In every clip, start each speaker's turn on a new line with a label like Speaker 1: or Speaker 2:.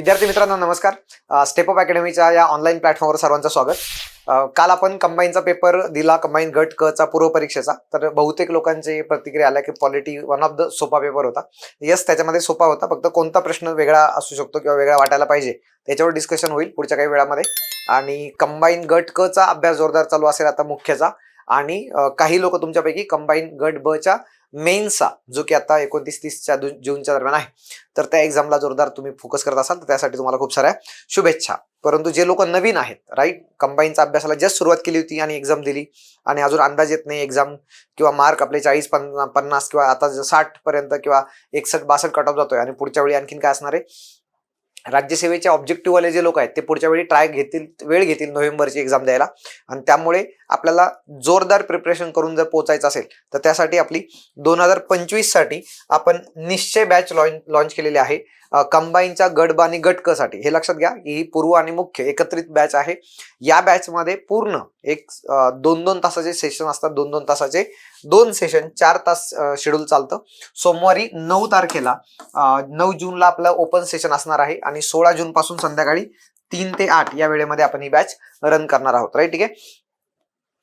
Speaker 1: विद्यार्थी मित्रांनो नमस्कार. स्टेप अप अकॅडमीच्या या ऑनलाईन प्लॅटफॉर्मवर सर्वांचं स्वागत. काल आपण कंबाईनचा पेपर दिला कंबाईन गट क चा पूर्व परीक्षेचा. तर बहुतेक लोकांची प्रतिक्रिया आल्या की पॉलिटी वन ऑफ द सोपा पेपर होता. यस त्याच्यामध्ये सोपा होता. फक्त कोणता प्रश्न वेगळा असू शकतो किंवा वेगळा वाटायला पाहिजे त्याच्यावर डिस्कशन होईल पुढच्या काही वेळामध्ये. आणि कंबाईन गट क चा अभ्यास जोरदार चालू असेल आता मुख्यचा. आणि काही लोक तुमच्यापैकी कंबाईन गट ब च्या मेन्सचा जो की आता एकोणतीस तीसच्या जूनच्या दरम्यान आहे. तर त्या एक्झामला जोरदार तुम्ही फोकस करत असाल तर त्यासाठी तुम्हाला खूप साऱ्या शुभेच्छा. परंतु जे लोक नवीन आहेत राईट कंबाईनचा अभ्यासाला जस्ट सुरुवात केली होती आणि एक्झाम दिली आणि अजून अंदाज येत नाही एक्झाम किंवा मार्क आपले चाळीस पन्ना पन्नास किंवा आता साठ पर्यंत किंवा एकसष्ट बासष्ट कट ऑफ जातोय आणि पुढच्या वेळी आणखीन काय असणार आहे? राज्यसेवेचे ऑब्जेक्टिव्हवाले जे लोक आहेत ते पुढच्या वेळी ट्राय घेतील वेळ घेतील नोव्हेंबरची एक्झाम द्यायला. आणि त्यामुळे आपल्याला जोरदार प्रिपरेशन करून जर पोहोचायचं असेल तर त्यासाठी आपली दोन हजार पंचवीससाठी आपण निश्चय बॅच लॉन लॉन्च केलेली आहे. कंबाईनच्या गट आणि गट हे लक्षात घ्या की ही पूर्व आणि मुख्य एकत्रित बॅच आहे. या बॅचमध्ये पूर्ण एक दोन दोन तासाचे सेशन असतात. दोन दोन तासाचे दोन सेशन चार तास शेड्यूल चालतं. सोमवारी नऊ तारखेला नऊ जूनला आपलं ओपन सेशन असणार आहे आणि सोळा जून पासून संध्याकाळी तीन ते आठ या वेळेमध्ये आपण ही बॅच रन करणार आहोत. राईट ठीक आहे?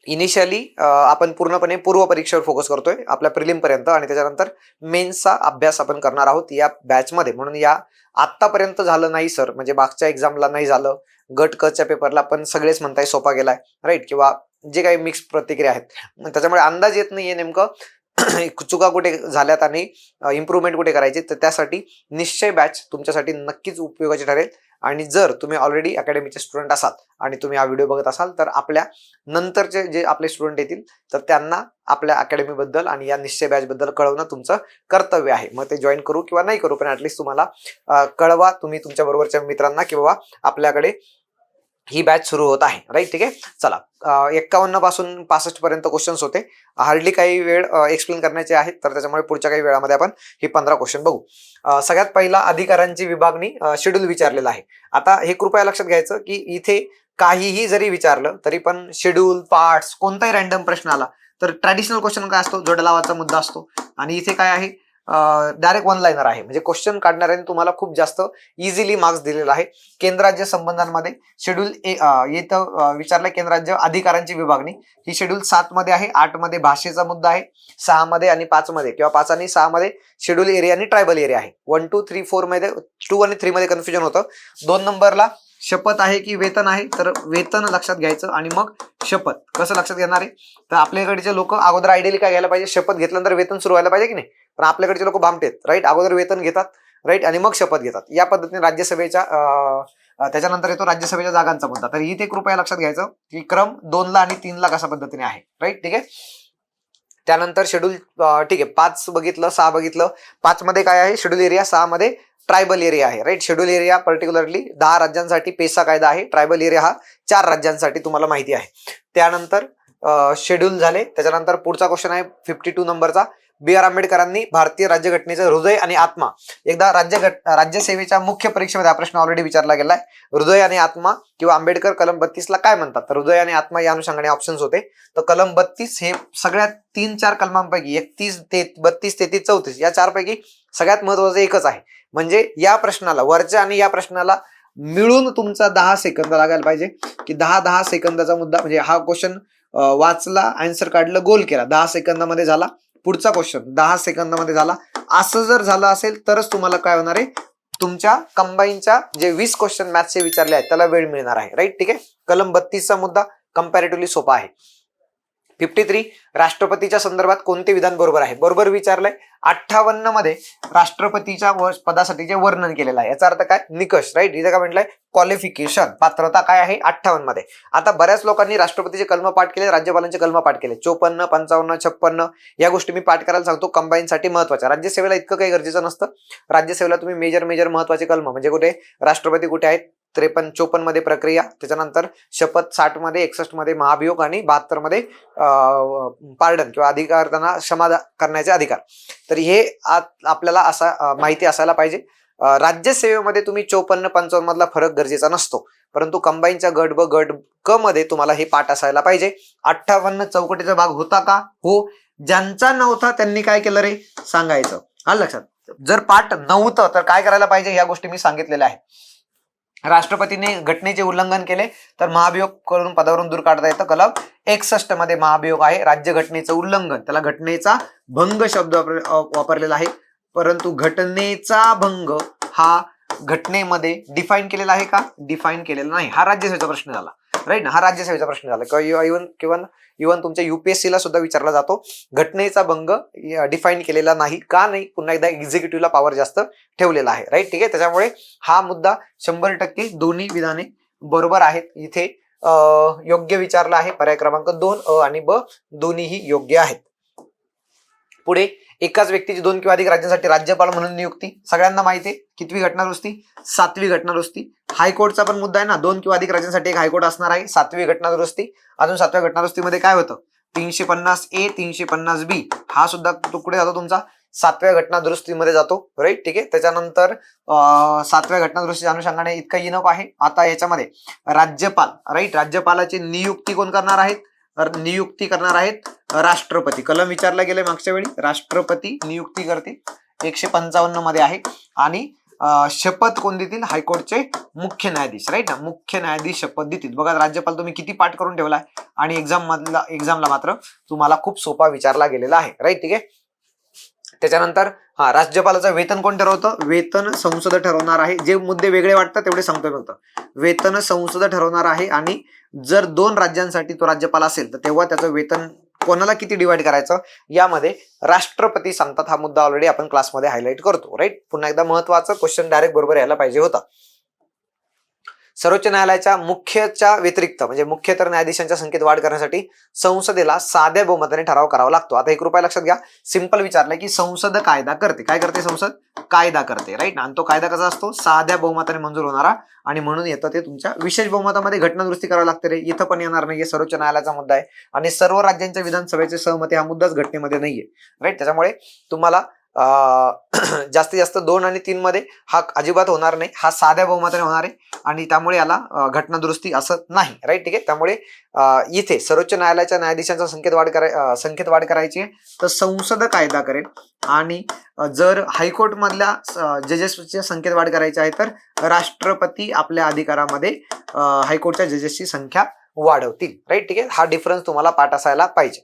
Speaker 1: इनिशियली आपण पूर्णपणे पूर्व परीक्षेवर फोकस करतोय आपल्या प्रिलिम पर्यंत आणि त्याच्यानंतर मेन्सचा अभ्यास आपण करणार आहोत या बॅचमध्ये म्हणून या आत्तापर्यंत झालं नाही सर म्हणजे मागच्या एक्झामला नाही झालं. गट कच्या पेपरला पण सगळेच म्हणताय सोपा गेलाय राईट किंवा जे काही मिक्स प्रतिक्रिया आहेत. त्याच्यामुळे अंदाज येत नाहीये नेमकं. चुका कुठे झाल्यात आणि इम्प्रुव्हमेंट कुठे करायची तर त्यासाठी निश्चय बॅच तुमच्यासाठी नक्कीच उपयोगाची ठरेल. आणि जर तुम्ही ऑलरेडी अकॅडमीचे स्टुडंट असाल आणि तुम्ही हा व्हिडिओ बघत असाल तर आपल्या नंतरचे जे आपले स्टुडंट येतील तर त्यांना आपल्या अकॅडमीबद्दल आणि या निश्चय बॅचबद्दल कळवणं तुमचं कर्तव्य आहे. मग ते जॉईन करू किंवा नाही करू पण ॲटलिस्ट तुम्हाला कळवा तुम्ही तुमच्या बरोबरच्या मित्रांना की बाबा आपल्याकडे ही बॅच सुरू होत आहे. राईट ठीक आहे? चला. एक्कावन्नपासून पासष्ट पर्यंत क्वेश्चन्स होते. हार्डली काही वेळ एक्सप्लेन करण्याचे आहेत तर त्याच्यामुळे पुढच्या काही वेळामध्ये आपण हे पंधरा क्वेश्चन बघू. सगळ्यात पहिला अधिकारांची विभागणी शेड्यूल विचारलेला आहे. आता हे कृपया लक्षात घ्यायचं की इथे काहीही जरी विचारलं तरी पण शेड्यूल पार्ट्स कोणताही रॅन्डम प्रश्न आला तर ट्रॅडिशनल क्वेश्चन काय असतो? जोडलावाचा मुद्दा असतो. आणि इथे काय आहे? डायरेक्ट वन लाईनर आहे. म्हणजे क्वेश्चन काढणाऱ्याने तुम्हाला खूप जास्त इझिली मार्क्स दिलेला आहे केंद्र राज्य संबंधांमध्ये शेड्यूल ए येतं विचारलं केंद्र राज्य अधिकारांची विभागणी. ही शेड्यूल सात मध्ये आहे आठमध्ये भाषेचा मुद्दा आहे सहा मध्ये आणि पाच मध्ये किंवा पाच आणि सहा मध्ये शेड्यूल एरिया आणि ट्रायबल एरिया आहे. वन टू थ्री फोरमध्ये टू आणि थ्री मध्ये कन्फ्युजन होतं. दोन नंबरला शपथ आहे की वेतन आहे तर वेतन लक्षात घ्यायचं आणि मग शपथ. कसं लक्षात घेणार आहे? तर आपल्याकडचे लोक अगोदर आयडियली काय घ्यायला पाहिजे? शपथ घेतल्यानंतर वेतन सुरू व्हायला पाहिजे की नाही? पण आपल्याकडचे लोक भामटेत राईट अगोदर वेतन घेतात राईट आणि मग शपथ घेतात. या पद्धतीने राज्यसभेच्या त्याच्यानंतर येतो राज्यसभेच्या जागांचा मुद्दा. तर इथे कृपया लक्षात घ्यायचं की क्रम दोनला आणि तीनला कशा पद्धतीने आहे राईट ठीक आहे? त्यानंतर शेड्यूल ठीक आहे पाच बघितलं सहा बघितलं. पाच मध्ये काय आहे? शेड्यूल एरिया सहा मध्ये ट्रायबल एरिया आहे. राईट शेड्यूल एरिया पर्टिक्युलरली दहा राज्यांसाठी पेसा कायदा आहे. ट्रायबल एरिया हा चार राज्यांसाठी तुम्हाला माहिती आहे. त्यानंतर शेड्यूल झाले. त्याच्यानंतर पुढचा क्वेश्चन आहे फिफ्टी टू नंबरचा बी आर आंबेडकरांनी भारतीय राज्यघटनेचं हृदय आणि आत्मा. एकदा राज्य राज्यसेवेच्या मुख्य परीक्षेमध्ये हा प्रश्न ऑलरेडी विचारला गेलाय. हृदय आणि आत्मा किंवा आंबेडकर कलम बत्तीसला काय म्हणतात? तर हृदय आणि आत्मा या अनुषंगाने ऑप्शन्स होते. तर कलम बत्तीस हे सगळ्यात तीन चार कलमांपैकी एकतीस ते बत्तीस तेहतीस चौतीस या चारपैकी सगळ्यात महत्वाचं एकच आहे. म्हणजे या प्रश्नाला वरच्या आणि या प्रश्नाला मिळून तुमचा दहा सेकंद लागायला पाहिजे. की दहा दहा सेकंदाचा मुद्दा म्हणजे हा क्वेश्चन वाचला आन्सर काढलं गोल केला. दहा सेकंदामध्ये झाला. पुढचा क्वेश्चन दहा सेकंदामध्ये झाला. असं जर झालं असेल तरच तुम्हाला काय होणार आहे? तुमच्या कंबाईनच्या जे वीस क्वेश्चन मॅथ्सचे विचारले आहेत त्याला वेळ मिळणार आहे. राईट ठीक आहे? कलम बत्तीसचा मुद्दा कम्पॅरेटिव्हली सोपा आहे. फिफ्टी थ्री राष्ट्रपतीच्या संदर्भात कोणते विधान बरोबर आहे? बरोबर विचारलंय. अठ्ठावन्नमध्ये राष्ट्रपतीच्या व- पदासाठी जे वर्णन केलेलं आहे याचा अर्थ काय? निकष राईट इथे काय म्हटलंय? क्वालिफिकेशन पात्रता काय आहे? अठ्ठावन्नमध्ये. आता बऱ्याच लोकांनी राष्ट्रपतीचे कलम पाठ केले राज्यपालांचे कलम पाठ केले. चोपन्न पंचावन्न छप्पन्न या गोष्टी मी पाठ करायला सांगतो. कंबाईनसाठी महत्त्वाच्या. राज्यसेवेला इतकं काही गरजेचं नसतं. राज्यसेवेला तुम्ही मेजर मेजर महत्त्वाचे कलम म्हणजे कुठे? राष्ट्रपती कुठे आहेत? त्रेपन्न चोपन्नमध्ये प्रक्रिया त्याच्यानंतर शपथ साठमध्ये एकसष्टमध्ये महाभियोग आणि बहात्तरमध्ये पार्डन किंवा अधिकार त्यांना क्षमा करण्याचे अधिकार. तर हे आपल्याला असा माहिती असायला पाहिजे. राज्यसेवेमध्ये तुम्ही चोपन्न पंचावन्न मधला फरक गरजेचा नसतो. परंतु कंबाईनच्या गट ब गट क मध्ये तुम्हाला हे पाठ असायला पाहिजे. अठ्ठावन्न चौकटीचा भाग होता का? हो. ज्यांचा नव्हता त्यांनी काय केलं रे? सांगायचं. हा लक्षात. जर पाठ नव्हतं तर काय करायला पाहिजे? या गोष्टी मी सांगितलेल्या आहेत. राष्ट्रपतीने घटनेचे उल्लंघन केले तर महाभियोग करून पदावरून दूर काढता येतं. कलम एकसष्टमध्ये महाभियोग आहे राज्य घटनेचं उल्लंघन. त्याला घटनेचा भंग शब्द वापर- वापरलेला आहे. परंतु घटनेचा भंग हा घटनेमध्ये डिफाईन केलेला आहे का? डिफाईन केलेला नाही. हा राज्यसभेचा प्रश्न झाला. राईट ना हा राज्यसभेचा प्रश्न झाला. किंवा इव्हन किंवा इव्हन तुमच्या युपीएससी ला सुद्धा विचारला जातो. घटनेचा भंग डिफाईन केलेला नाही का नाही पुन्हा एकदा एक्झिक्युटिव्हला पॉवर जास्त ठेवलेला आहे. राईट ठीक आहे? त्याच्यामुळे हा मुद्दा शंभर टक्के दोन्ही विधाने बरोबर आहेत. इथे योग्य विचारला आहे. पर्याय क्रमांक दोन अ आणि ब दोन्हीही योग्य आहेत. पुढे एकाच व्यक्तीची दोन किंवा अधिक राज्यांसाठी राज्यपाल म्हणून नियुक्ती. सगळ्यांना माहिती आहे कितवी घटनादुरुस्ती? सातवी घटनादुरुस्ती. हायकोर्टचा पण मुद्दा आहे ना दोन किंवा अधिक राज्यांसाठी एक हायकोर्ट असणार आहे सातवी घटना दुरुस्ती अजून सातव्या घटना दुरुस्तीमध्ये काय होतं? तीनशे पन्नास ए तीनशे पन्नास बी हा सुद्धा तुकडे जातो तुमचा. सातव्या घटना दुरुस्तीमध्ये जातो राईट ठीक आहे? त्याच्यानंतर सातव्या घटना दुरुस्तीच्या अनुषंगाने इतका इनफ आहे. आता याच्यामध्ये राज्यपाल राईट राज्यपालाची नियुक्ती कोण करणार आहेत? नियुक्ती करणार आहेत राष्ट्रपती. कलम विचारला गेले मागच्या वेळी. राष्ट्रपती नियुक्ती करतील. एकशे पंचावन्नमध्ये आहे. आणि शपथ कोण देतील? हायकोर्टचे मुख्य न्यायाधीश. राईट ना? मुख्य न्यायाधीश शपथ देतील. बघा राज्यपाल तुम्ही किती पाठ करून ठेवलाय. आणि एक्झाम मधला एक्झामला मात्र तुम्हाला खूप सोपा विचारला गेलेला आहे. राईट ठीक आहे? त्याच्यानंतर हा राज्यपालाचं वेतन कोण ठरवतं? वेतन संसद ठरवणार आहे. जे मुद्दे वेगळे वाटतात तेवढे सांगतोय फक्त वेतन संसद ठरवणार आहे आणि जर दोन राज्यांसाठी तो राज्यपाल असेल तर तेव्हा त्याचं वेतन कोणाला किती डिवाइड करायचं? यामध्ये राष्ट्रपती सांगतात हा मुद्दा ऑलरेडी आपण क्लासमध्ये हायलाईट करतो राईट पुन्हा एकदा महत्वाचं क्वेश्चन डायरेक्ट बरोबर यायला पाहिजे होता. सर्वोच्च न्यायालयाच्या मुख्यच्या व्यतिरिक्त म्हणजे मुख्य तर न्यायाधीशांच्या संख्येत वाढ करण्यासाठी संसदेला साध्या बहुमताने ठराव करावा लागतो. आता एक रुपया लक्षात घ्या. सिंपल विचारलंय की संसद कायदा करते. काय करते संसद? कायदा करते राईट आणि तो कायदा कसा असतो? साध्या बहुमताने मंजूर होणारा आणि म्हणून येतं ते तुमच्या विशेष बहुमतामध्ये घटना दुरुस्ती करावी लागते रे. इथं पण येणार नाहीये. सर्वोच्च न्यायालयाचा मुद्दा आहे. आणि सर्व राज्यांच्या विधानसभेचे सहमती हा मुद्दाच घटनेमध्ये नाहीये. राईट त्याच्यामुळे तुम्हाला जास्तीत जास्त दोन आणि तीन मध्ये हा अजिबात होणार नाही. हा साध्या बहुमताने होणार आहे. आणि त्यामुळे याला घटनादुरुस्ती घटना दुरुस्ती असं नाही. राईट ठीक आहे? त्यामुळे इथे सर्वोच्च न्यायालयाच्या न्यायाधीशांचा संख्येत वाढ कराय संकेत संख्येत वाढ करायची आहे. तर संसद कायदा करेल. आणि जर हायकोर्ट मधल्या जजेसच्या संख्येत वाढ करायची आहे तर राष्ट्रपती आपल्या अधिकारामध्ये हायकोर्टच्या जजेसची संख्या वाढवतील. राईट ठीक आहे? हा डिफरन्स तुम्हाला पाठ असायला पाहिजे.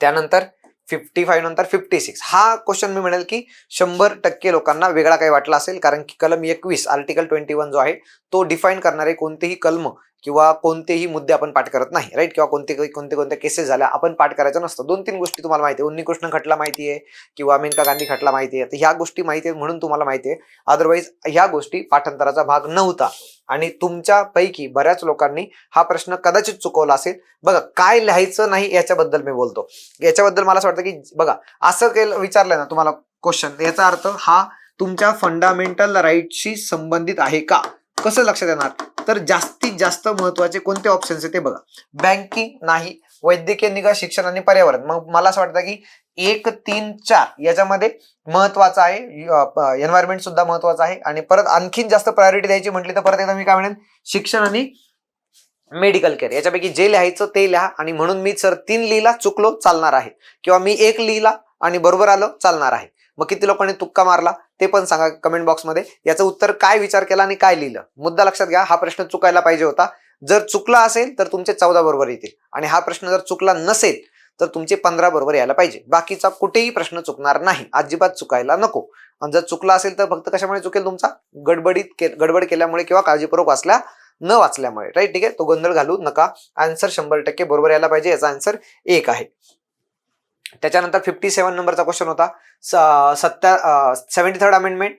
Speaker 1: त्यानंतर फिफ्टी फाईव्ह नंतर फिफ्टी सिक्स हा क्वेश्चन मी म्हणेल की शंभर टक्के लोकांना वेगळा काही वाटला असेल कारण की कलम एकवीस आर्टिकल ट्वेंटी वन जो आहे तो डिफाईन करणारे कोणतेही कलम किंवा कोणतेही मुद्दे आपण पाठ करत नाही राईट किंवा कोणते कोणते कोणत्या केसेस झाल्या आपण पाठ करायचं नसतं. दोन तीन गोष्टी तुम्हाला माहिती आहे. उन्नीकृष्ण खटला माहिती आहे किंवा मेनका गांधी खटला माहिती आहे. तर ह्या गोष्टी माहिती आहेत म्हणून तुम्हाला माहिती आहे. अदरवाईज ह्या गोष्टी पाठांतराचा भाग नव्हता. आणि तुमच्या पैकी बऱ्याच लोकांनी हा प्रश्न कदाचित चुकवला असेल. बघा काय लिहायचं नाही याच्याबद्दल मी बोलतो. याच्याबद्दल मला असं वाटतं की बघा असं केलं विचारलं ना तुम्हाला क्वेश्चन याचा अर्थ हा तुमच्या फंडामेंटल राईटशी संबंधित आहे का? कसं लक्षात येणार? तर जास्तीत जास्त महत्त्वाचे कोणते ऑप्शन्स आहे ते बघा. बँकिंग नाही वैद्यकीय निगा शिक्षण आणि पर्यावरण. मग मला असं वाटतं की एक तीन चार याच्यामध्ये महत्वाचं आहे. एन्व्हायरमेंट सुद्धा महत्वाचं आहे. आणि परत आणखीन जास्त प्रायोरिटी द्यायची म्हटली तर परत एकदा मी काय म्हणेन शिक्षण आणि मेडिकल केअर याच्यापैकी जे लिहायचं ते लिहा आणि म्हणून मी सर तीन लिहिला चुकलो चालणार आहे. किंवा मी एक लिहिला आणि बरोबर आलं चालणार आहे. मग किती लोकांनी तुक्का मारला ते पण सांगा कमेंट बॉक्समध्ये याचं उत्तर काय विचार केला आणि काय लिहिलं? मुद्दा लक्षात घ्या हा प्रश्न चुकायला पाहिजे होता. जर चुकला असेल तर तुमचे चौदा बरोबर येतील. आणि हा प्रश्न जर चुकला नसेल तर तुमचे पंधरा बरोबर यायला पाहिजे. बाकीचा कुठेही प्रश्न चुकणार नाही. अजिबात चुकायला नको. आणि जर चुकला असेल तर फक्त कशामुळे चुकेल तुमचा? गडबडीत के- गडबड केल्यामुळे किंवा काळजीपूर्वक वाचल्या न वाचल्यामुळे. राईट ठीक आहे? तो गोंधळ घालू नका. आन्सर शंभर टक्के बरोबर यायला पाहिजे. याचा आन्सर एक आहे. त्याच्यानंतर फिफ्टी सेवन नंबरचा क्वेश्चन होता. स- सत्या सेव्हन्टी थर्ड अमेंडमेंट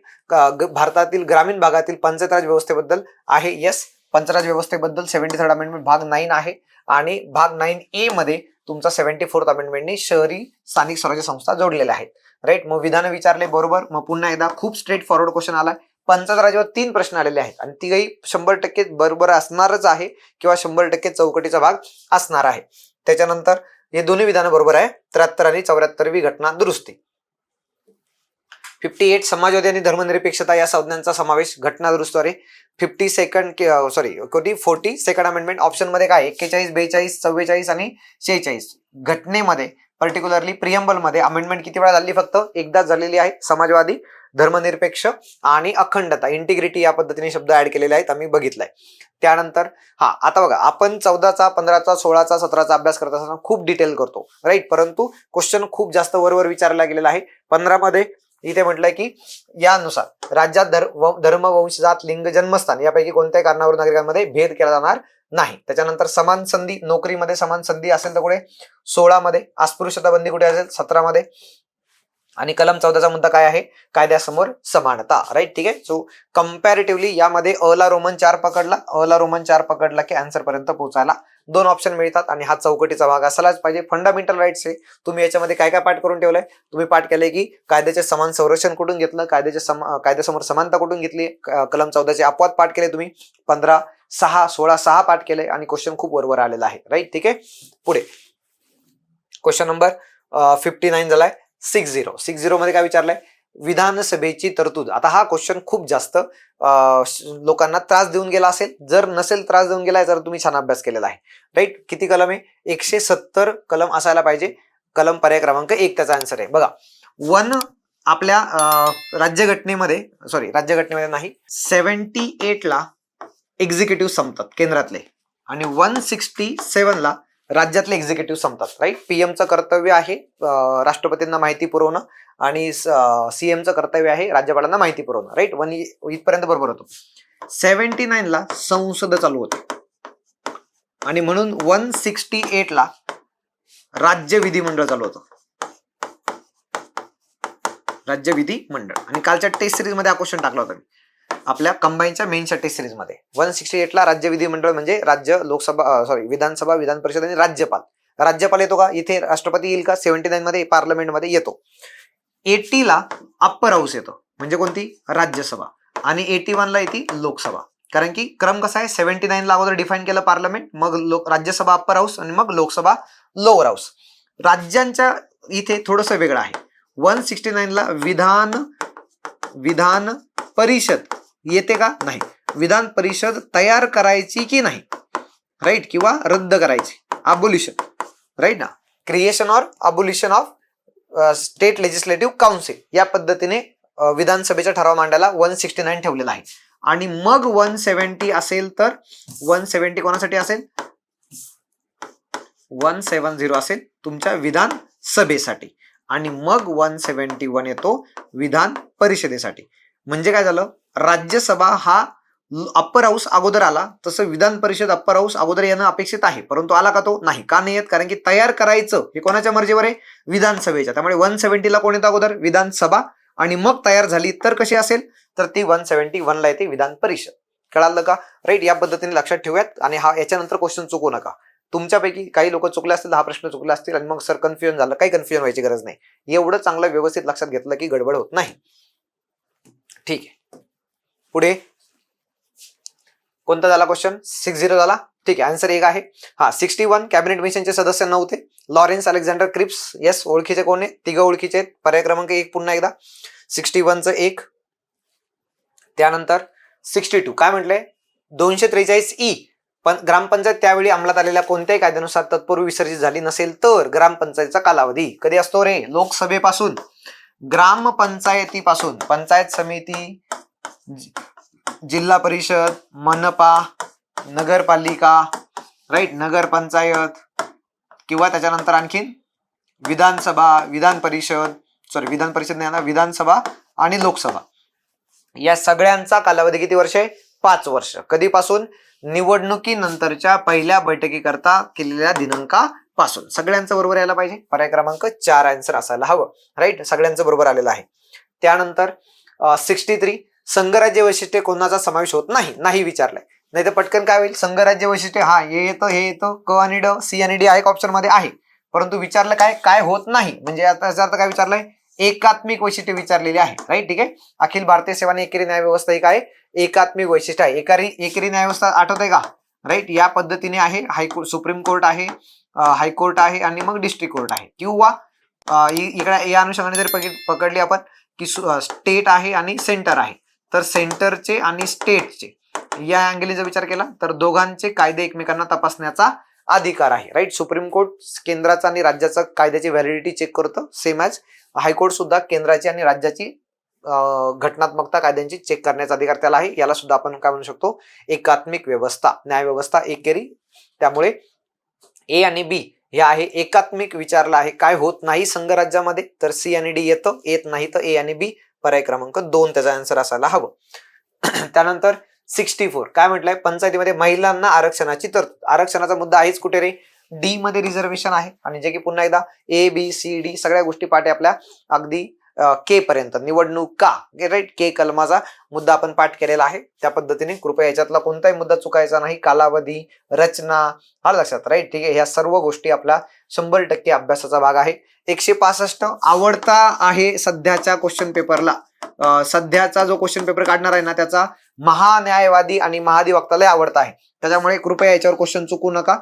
Speaker 1: भारतातील ग्रामीण भागातील पंचायतराज व्यवस्थेबद्दल आहे. येस पंचराज व्यवस्थेबद्दल सेव्हन्टी थर्ड अमेंडमेंट भाग नाईन आहे. आणि भाग नाईन ए मध्ये तुमचा सेव्हन्टी फोर्थ अमेंडमेंटने शहरी स्थानिक स्वराज्य संस्था जोडलेल्या आहेत. राईट मग विधान विचारले बरोबर. मग पुन्हा एकदा खूप स्ट्रेट फॉरवर्ड क्वेश्चन आलाय. पंचायत तीन प्रश्न आलेले आहेत. आणि ती काही शंभर टक्के बरोबर असणारच आहे किंवा शंभर टक्के चौकटीचा भाग असणार आहे. त्याच्यानंतर हे दोन्ही विधान बरोबर आहे. त्र्याहत्तर आणि चौऱ्याहत्तरवी घटना दुरुस्ती. फिफ्टी एट समाजवादी आणि धर्मनिरपेक्षता या संज्ञांचा समावेश घटना दुरुस्तीद्वारे फिफ्टी सेकंड सॉरी कोटी फोर्टी सेकंड अमेंडमेंट ऑप्शनमध्ये काय एक्केचाळीस बेचाळीस चव्वेचाळीस आणि शेहेचाळीस. घटनेमध्ये पर्टिक्युलरली प्रियंबलमध्ये अमेंडमेंट किती वेळा झाली? फक्त एकदाच झालेली आहे. समाजवादी धर्मनिरपेक्ष आणि अखंडता इंटिग्रिटी या पद्धतीने शब्द ऍड केलेले आहेत आम्ही बघितलाय. त्यानंतर हा आता बघा आपण चौदाचा पंधराचा सोळाचा सतराचा अभ्यास करत असताना खूप डिटेल करतो राईट परंतु क्वेश्चन खूप जास्त वरवर विचारला गेलेला आहे. पंधरामध्ये इथे म्हटलंय की यानुसार राज्यात धर्म वंश जात लिंग जन्मस्थान यापैकी कोणत्याही कारणावरून नागरिकांमध्ये भेद केला जाणार नाही. त्याच्यानंतर समान संधी नोकरीमध्ये समान संधी असेल तर कुठे? सोळामध्ये. अस्पृश्यता बंदी कुठे असेल? सतरामध्ये. आणि कलम चौदाचा मुद्दा काय आहे? कायद्यासमोर समानता राईट ठीक आहे? सो कम्पॅरेटिव्हली यामध्ये अ ला रोमन चार पकडला अ ला रोमन चार पकडला की आन्सर पर्यंत पोहोचायला दोन ऑप्शन मिळतात आणि हा चौकटीचा भाग असायलाच पाहिजे. फंडामेंटल राईट्स आहे तुम्ही याच्यामध्ये काय काय पाठ करून ठेवलंय? तुम्ही पाठ केलंय की कायद्याचे समान संरक्षण कुठून घेतलं? कायद्याचे सम कायद्यासमोर समानता कुठून घेतली? कलम चौदाचे अपवाद पाठ केले तुम्ही. पंधरा सहा सोळा सहा पाठ केले आणि क्वेश्चन खूप वरवर आलेला आहे राईट ठीक आहे? पुढे. क्वेश्चन नंबर फिफ्टी नाईन झालाय. Six zero. सिक्स झिरोमध्ये काय विचारलंय? विधानसभेची तरतूद. आता हा क्वेश्चन खूप जास्त लोकांना त्रास देऊन गेला असेल. जर नसेल त्रास देऊन गेला तर तुम्ही छान अभ्यास केलेला आहे. राईट किती कलम आहे? एकशे सत्तर कलम असायला पाहिजे. कलम पर्याय क्रमांक एक त्याचा आन्सर आहे. बघा. वन आपल्या राज्यघटनेमध्ये सॉरी राज्यघटनेमध्ये नाही सेव्हन्टी एटला एक्झिक्युटिव्ह संपतात केंद्रातले. आणि वन सिक्स्टी सेव्हनला राज्यातले एक्झिक्युटिव्ह संपतात राईट पीएमचं कर्तव्य आहे राष्ट्रपतींना माहिती पुरवणं आणि सीएमचं कर्तव्य आहे राज्यपालांना माहिती पुरवणं राईट वन इथपर्यंत बरोबर होतो. सेव्हन्टी नाईनला संसद चालू होते. आणि म्हणून वन सिक्स्टी एटला राज्य विधिमंडळ चालू होतं. राज्य विधिमंडळ. आणि कालच्या टेस्ट सिरीजमध्ये हा क्वेश्चन टाकला होता मी. आपल्या कंबाईनच्या मेन टेस्ट सिरीजमध्ये वन सिक्स्टी एटला राज्य विधिमंडळ म्हणजे राज्य लोकसभा सॉरी विधानसभा विधान परिषद आणि राज्यपाल. राज्यपाल येतो का? इथे राष्ट्रपती येईल का? सेव्हन्टी नाईन मध्ये पार्लमेंटमध्ये येतो एटीला अप्पर हाऊस येतो. म्हणजे कोणती? राज्यसभा. आणि एटी वनला येते लोकसभा. कारण की क्रम कसा आहे? सेव्हन्टी नाईनला अगोदर डिफाईन केलं पार्लमेंट मग लोक राज्यसभा अप्पर हाऊस आणि मग लोकसभा लोअर हाऊस राज्यांच्या इथे थोडस वेगळं आहे. वन सिक्स्टी नाईनला विधान विधान परिषद येते का? नाही. विधान परिषद तयार करायची की नाही? राईट किंवा रद्द करायची. अबोल्युशन राईट ना? Creation or abolition of state legislative council या पद्धतीने uh, विधानसभेच्या विधानसभेचा ठराव मांडायला वन सिक्स्टी नाईन ठेवलेला आहे. आणि मग वन सेव्हन्टी असेल तर वन सेव्हन्टी कोणासाठी असेल? वन सेवन झिरो असेल तुमच्या विधान सभेसाठी. आणि मग वन सेव्हन्टी वन येतो विधान परिषदेसाठी. म्हणजे काय झालं? राज्यसभा हा अप्पर हाऊस अगोदर आला. तसं विधान परिषद अप्पर हाऊस अगोदर येणं अपेक्षित आहे. परंतु आला का तो? नाही. का नाही येत? कारण की तयार करायचं हे कोणाच्या मर्जीवर आहे? विधानसभेच्या. त्यामुळे वन सेव्हन्टीला कोण येतं अगोदर? विधानसभा. आणि मग तयार झाली तर कशी असेल? तर ती वन सेव्हन्टी वनला येते विधान परिषद. कळालं का? राईट या पद्धतीने लक्षात ठेवूयात. आणि हा याच्यानंतर क्वेश्चन चुकू नका. तुमच्यापैकी काही लोक चुकले असतील हा प्रश्न चुकले असतील आणि मग सर कन्फ्युजन झालं. काही कन्फ्युजन व्हायची गरज नाही. एवढं चांगलं व्यवस्थित लक्षात घेतलं की गडबड होत नाही. ठीक आहे. पुढे. कोणता झाला क्वेश्चन सिक्स झिरो झाला. ठीक आहे आन्सर एक आहे. हा सिक्स्टी वन कॅबिनेट मिशनचे सदस्य नव्हते लॉरेन्स अलेक्झांडर क्रिप्स येस ओळखीचे कोण आहे? तिघं ओळखीचे आहेत. पर्याय क्रमांक एक पुन्हा एकदा. सिक्स्टी वनचं एक. त्यानंतर सिक्स्टी टू काय म्हटलंय? दोनशे त्रेचाळीस ई. पण ग्रामपंचायत त्यावेळी अंमलात आलेल्या कोणत्याही कायद्यानुसार तत्पूर्वी विसर्जित झाली नसेल तर ग्रामपंचायतीचा कालावधी कधी असतो रे? लोकसभेपासून. ग्रामपंचायतीपासून पंचायत समिती जिल्हा परिषद मनपा नगरपालिका राईट नगरपंचायत किंवा त्याच्यानंतर आणखीन विधानसभा विधान परिषद सॉरी विधान परिषद नाही ना विधानसभा आणि लोकसभा. या सगळ्यांचा कालावधी किती वर्ष आहे? पाच वर्ष. कधीपासून? निवडणुकीनंतरच्या पहिल्या बैठकीकरता केलेल्या पासून. सगळ्यांचं बरोबर यायला पाहिजे. पर्याय क्रमांक चार आन्सर असायला हवं. राईट सगळ्यांचं बरोबर आलेलं आहे. त्यानंतर सिक्स्टी थ्री संघराज्य वैशिष्ट्ये कोणाचा समावेश होत नाही नाही विचारलंय. नाही तर पटकन काय होईल? संघराज्य वैशिष्ट्य हा हे येतं हे येतं क आणि ड सी आणि डी एक ऑप्शनमध्ये आहे. परंतु विचारलं काय काय होत नाही. म्हणजे आता याचा अर्थ काय विचारलंय? एकात्मिक वैशिष्ट्य विचारलेली आहे. राईट ठीक आहे? अखिल भारतीय सेवा आणि एकेरी न्यायव्यवस्था ही काय एकात्मिक वैशिष्ट्य आहे. एकारी एकेरी न्याय व्यवस्था आठवते का? राईट? या पद्धतीने आहे हायकोर्ट सुप्रीम कोर्ट आहे हायकोर्ट आहे आणि मग डिस्ट्रिक्ट कोर्ट आहे. किंवा इकडे या अनुषंगाने जर पकडली आपण की स्टेट आहे आणि सेंटर आहे. तर सेंटरचे आणि स्टेटचे या अँगेली जर विचार केला तर दोघांचे कायदे एकमेकांना तपासण्याचा अधिकार आहे. राईट? सुप्रीम कोर्ट केंद्राचा आणि राज्याचा कायद्याची व्हॅलिडिटी चेक करतं सेम ॲज हायकोर्ट सुद्धा केंद्राची आणि राज्याची घटनात्मकता कायद्यांची चेक करण्याचा अधिकार त्याला आहे. याला सुद्धा आपण काय म्हणू शकतो? एकात्मिक व्यवस्था न्याय व्यवस्था एकेरी त्यामुळे ए आणि बी हे आहे एकात्मिक विचारला आहे. काय होत नाही संघराज्यामध्ये तर सी आणि डी येतं. येत नाही तर ए आणि बी पर्याय क्रमांक दोन त्याचा आन्सर असायला हवं. त्यानंतर सिक्स्टी फोर काय म्हटलंय? पंचायतीमध्ये महिलांना आरक्षणाची तरतूद. आरक्षणाचा मुद्दा आहेच कुठे रे? डी मध्ये रिझर्वेशन आहे. आणि जे की पुन्हा एकदा ए बी सी डी सगळ्या गोष्टी पाठी आपल्या अगदी के पर्यंत निवडणूक का? राईट के कलमाचा मुद्दा आपण पाठ केलेला आहे. त्या पद्धतीने कृपया याच्यातला कोणताही मुद्दा चुकायचा नाही. कालावधी रचना हा लक्षात राईट ठीक आहे? ह्या सर्व गोष्टी आपल्या शंभर टक्के अभ्यासाचा भाग आहे. एकशे पासष्ट आवडता आहे सध्याच्या क्वेश्चन पेपरला सध्याचा जो क्वेश्चन पेपर काढणार आहे ना त्याचा महान्यायवादी आणि महाधिवक्ताला आवडता आहे. त्याच्यामुळे कृपया याच्यावर क्वेश्चन चुकू नका.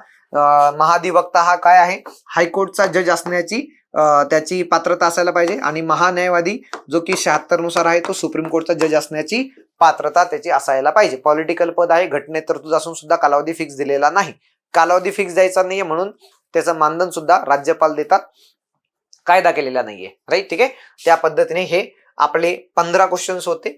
Speaker 1: महाधिवक्ता हा काय आहे? हायकोर्टचा जज असण्याची त्याची पात्रता असायला पाहिजे. आणि महान्यायवादी जो की शहात्तरनुसार आहे तो सुप्रीम कोर्टचा जज असण्याची पात्रता त्याची असायला पाहिजे. पॉलिटिकल पद आहे घटनेत तरतूद असून सुद्धा कालावधी फिक्स दिलेला नाही. कालावधी फिक्स द्यायचा नाहीये म्हणून त्याचं मानधन सुद्धा राज्यपाल देतात. कायदा केलेला नाहीये. राईट ठीक आहे? त्या पद्धतीने हे आपले पंधरा क्वेश्चन्स होते.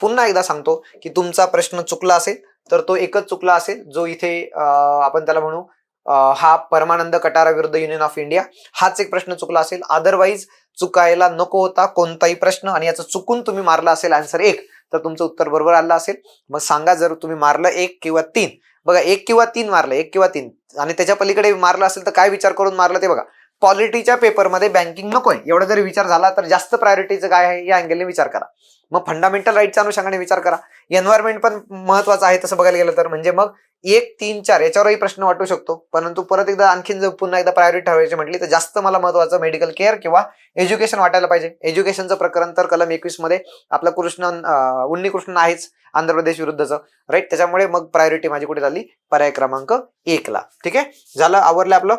Speaker 1: पुन्हा एकदा सांगतो की तुमचा प्रश्न चुकला असेल तर तो एकच चुकला असेल जो इथे आपण त्याला म्हणू हा परमानंद कटारा विरुद्ध युनियन ऑफ इंडिया हाच एक प्रश्न चुकला असेल. अदरवाईज चुकायला नको होता कोणताही प्रश्न आणि याचं चुकून तुम्ही मारला असेल आन्सर एक तर तुमचं उत्तर बरोबर आलं असेल. मग सांगा जर तुम्ही मारलं एक किंवा तीन. बघा एक किंवा तीन मारलं एक किंवा तीन. आणि त्याच्या पलीकडे मारलं असेल तर काय विचार करून मारलं ते बघा. पॉलिटीच्या पेपरमध्ये बँकिंग नकोय. एवढा जरी विचार झाला तर जास्त प्रायोरिटीचं काय आहे या अँगलने विचार करा. मग फंडामेंटल राईटच्या अनुषंगाने विचार करा. एन्व्हायरमेंट पण महत्वाचं आहे तसं बघायला गेलं तर. म्हणजे मग एक तीन चार याच्यावरही प्रश्न वाटू शकतो. परंतु परत एकदा आणखीन जर पुन्हा एकदा प्रायोरिटी ठरवायची म्हटली तर जास्त मला महत्वाचं मेडिकल केअर किंवा एज्युकेशन वाटायला पाहिजे. एज्युकेशनचं प्रकरण तर कलम एकवीसमध्ये आपला कृष्ण अं, उन्नी कृष्ण आहेच आंध्र प्रदेश विरुद्धचं. राईट त्याच्यामुळे मग प्रायोरिटी माझी कुठे झाली? पर्याय क्रमांक एकला ठीक आहे? झालं आवरलं आपलं.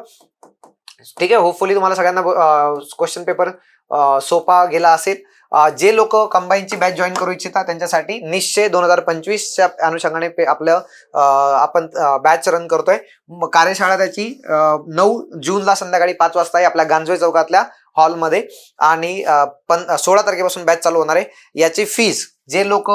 Speaker 1: ठीक आहे? होपफुली तुम्हाला सगळ्यांना क्वेश्चन पेपर सोपा गेला असेल. जे लोक कंबाईनची बॅच जॉईन करू इच्छिता त्यांच्यासाठी निश्चय दोन हजार पंचवीसच्या अनुषंगाने आपलं आपण बॅच रन करतोय. कार्यशाळा त्याची नऊ जूनला संध्याकाळी पाच वाजता आहे आपल्या गांजवे चौकातल्या हॉलमध्ये आणि पण सोळा तारखेपासून बॅच चालू होणार आहे. याची फीज जे लोक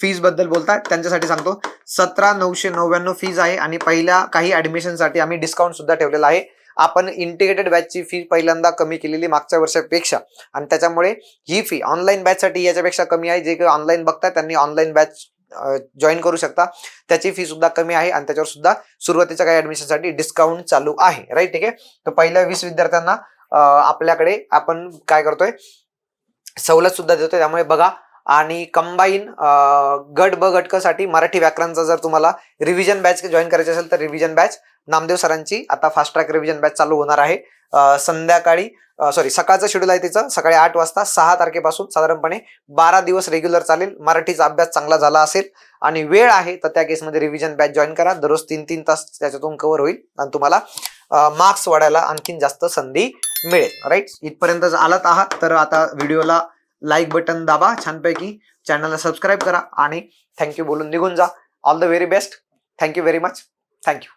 Speaker 1: फीजबद्दल बोलतात त्यांच्यासाठी सांगतो. सतरा नऊशे नव्याण्णव फीज आहे. आणि पहिल्या काही ऍडमिशनसाठी आम्ही डिस्काउंट सुद्धा ठेवलेला आहे. आपण इंटिग्रेटेड बॅचची फी पहिल्यांदा कमी केलेली मागच्या वर्षापेक्षा. आणि त्याच्यामुळे ही फी ऑनलाईन बॅचसाठी याच्यापेक्षा कमी आहे. जे काही ऑनलाईन बघतात त्यांनी ऑनलाईन बॅच जॉईन करू शकता. त्याची फी सुद्धा कमी आहे आणि त्याच्यावर सुद्धा सुरुवातीच्या काही ऍडमिशनसाठी डिस्काउंट चालू आहे. राईट ठीक आहे? तर पहिल्या वीस विद्यार्थ्यांना आपल्याकडे आपण काय करतोय? सवलत सुद्धा देतोय. त्यामुळे बघा आणि कंबाईन गट ब गटकसाठी मराठी व्याकरणचा जर तुम्हाला रिव्हिजन बॅच जॉईन करायची असेल तर रिव्हिजन बॅच नामदेव सरांची आता फास्ट ट्रॅक रिव्हिजन बॅच चालू होणार आहे. संध्याकाळी सॉरी सकाळचं शेड्यूल आहे तिचं. सकाळी आठ वाजता सहा तारखेपासून साधारणपणे बारा दिवस रेग्युलर चालेल. मराठीचा अभ्यास चांगला झाला असेल आणि वेळ आहे तर त्या केसमध्ये रिव्हिजन बॅच जॉईन करा. दररोज तीन तीन तास त्याच्यातून कव्हर होईल आणि तुम्हाला मार्क्स वाढायला आणखीन जास्त संधी मिळेल. राईट इथपर्यंत जर आलात आहात तर आता व्हिडिओला लाईक बटन दाबा छानपैकी. चॅनलला सबस्क्राईब करा आणि थँक्यू बोलून निघून जा. All the very best thank you very much thank you